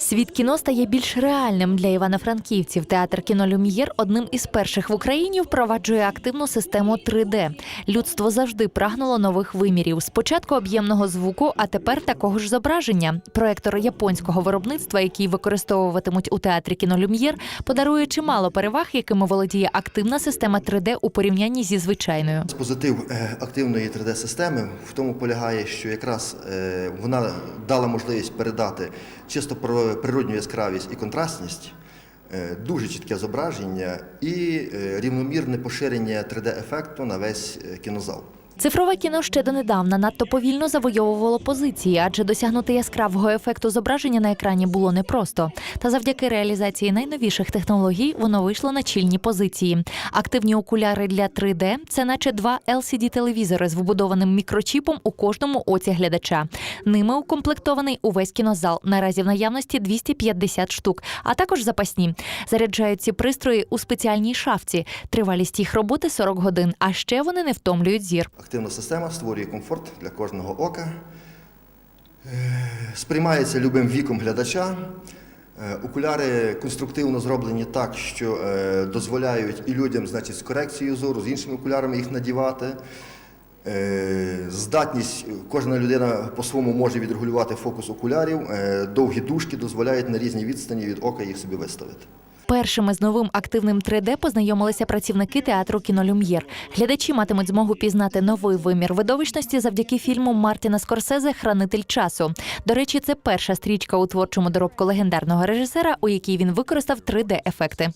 Світ кіно стає більш реальним для івано-франківців. Театр кіно Люм'єр одним із перших в Україні впроваджує активну систему 3D. Людство завжди прагнуло нових вимірів. Спочатку об'ємного звуку, а тепер такого ж зображення. Проектор японського виробництва, який використовуватимуть у театрі кіно Люм'єр, подарує чимало переваг, якими володіє активна система 3D у порівнянні зі звичайною. Позитив е, активної 3D-системи в тому полягає, що якраз е, вона дала можливість передати чисто про природню яскравість і контрастність, е, дуже чітке зображення і е, рівномірне поширення 3D-ефекту на весь е, кінозал. Цифрове кіно ще донедавна надто повільно завойовувало позиції, адже досягнути яскравого ефекту зображення на екрані було непросто. Та завдяки реалізації найновіших технологій воно вийшло на чільні позиції. Активні окуляри для 3D – це наче два LCD-телевізори з вбудованим мікрочіпом у кожному оці глядача. Ними укомплектований увесь кінозал. Наразі в наявності 250 штук, а також запасні. Заряджають ці пристрої у спеціальній шафці. Тривалість їх роботи 40 годин. А ще вони не втомлюють зір. Активна система створює комфорт для кожного ока, е, сприймається любим віком глядача. Е, Окуляри конструктивно зроблені так, що е, дозволяють і людям значить, з корекцією зору, з іншими окулярами їх надівати. Здатність, кожна людина по-своєму може відрегулювати фокус окулярів. Довгі дужки дозволяють на різні відстані від ока їх собі виставити. Першими з новим активним 3D познайомилися працівники театру кінолюм'єр. Глядачі матимуть змогу пізнати новий вимір видовищності завдяки фільму Мартіна Скорсезе Хранитель часу. До речі, це перша стрічка у творчому доробку легендарного режисера, у якій він використав 3D-ефекти.